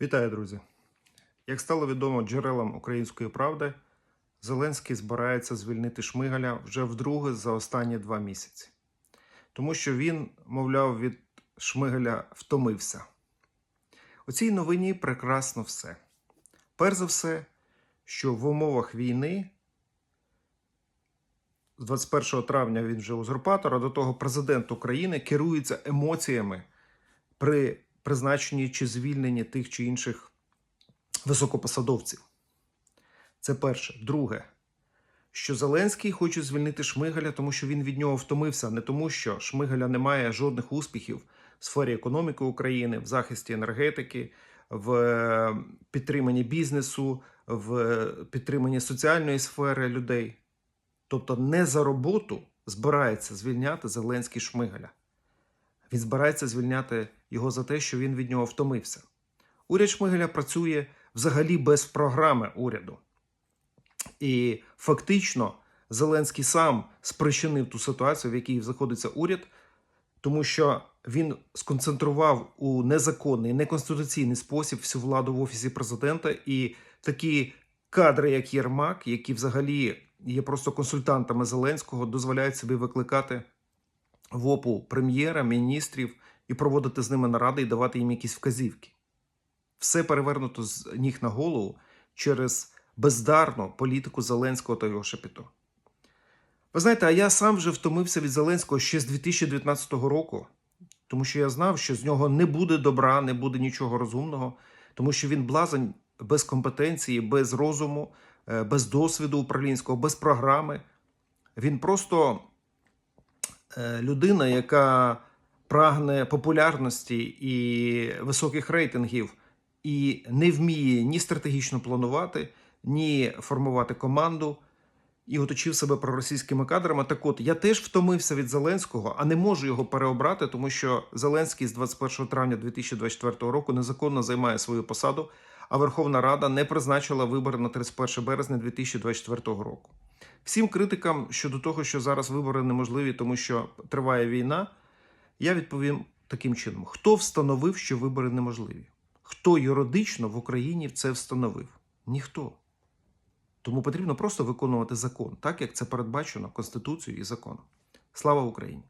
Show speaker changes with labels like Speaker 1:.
Speaker 1: Вітаю, друзі! Як стало відомо джерелам української правди, Зеленський збирається звільнити Шмигаля вже вдруге за останні два місяці, тому що він, мовляв, від Шмигаля втомився. У цій новині прекрасно все. Перш за все, що в умовах війни з 21 травня він вже узурпатор, а до того президент України керується емоціями при призначенні чи звільненні тих чи інших високопосадовців. Це перше. Друге, що Зеленський хоче звільнити Шмигаля, тому що він від нього втомився, не тому, що Шмигаля не має жодних успіхів в сфері економіки України, в захисті енергетики, в е, підтриманні бізнесу, в підтриманні соціальної сфери людей. Тобто не за роботу збирається звільняти Зеленський Шмигаля. Він збирається звільняти його за те, що він від нього втомився. Уряд Шмигаля працює взагалі без програми уряду. І фактично Зеленський сам спричинив ту ситуацію, в якій знаходиться уряд, тому що він сконцентрував у незаконний, неконституційний спосіб всю владу в офісі президента, і такі кадри, як Єрмак, які взагалі є просто консультантами Зеленського, дозволяють собі викликати в ОПУ прем'єра, міністрів і проводити з ними наради і давати їм якісь вказівки. Все перевернуто з ніг на голову через бездарну політику Зеленського та його шепіту. Ви знаєте, а я сам вже втомився від Зеленського ще з 2019 року, тому що я знав, що з нього не буде добра, не буде нічого розумного, тому що він блазень без компетенції, без розуму, е, без досвіду управлінського, без програми. Він просто людина, яка прагне популярності і високих рейтингів, і не вміє ні стратегічно планувати, ні формувати команду, і оточив себе проросійськими кадрами. Так от я теж втомився від Зеленського, а не можу його переобрати, тому що Зеленський з 21 травня 2024 року незаконно займає свою посаду, а Верховна Рада не призначила вибори на 31 березня 2024 року. Всім критикам щодо того, що зараз вибори неможливі, тому що триває війна, я відповім таким чином: хто встановив, що вибори неможливі? Хто юридично в Україні це встановив? Ніхто. Тому потрібно просто виконувати закон, так як це передбачено Конституцією і законом. Слава Україні!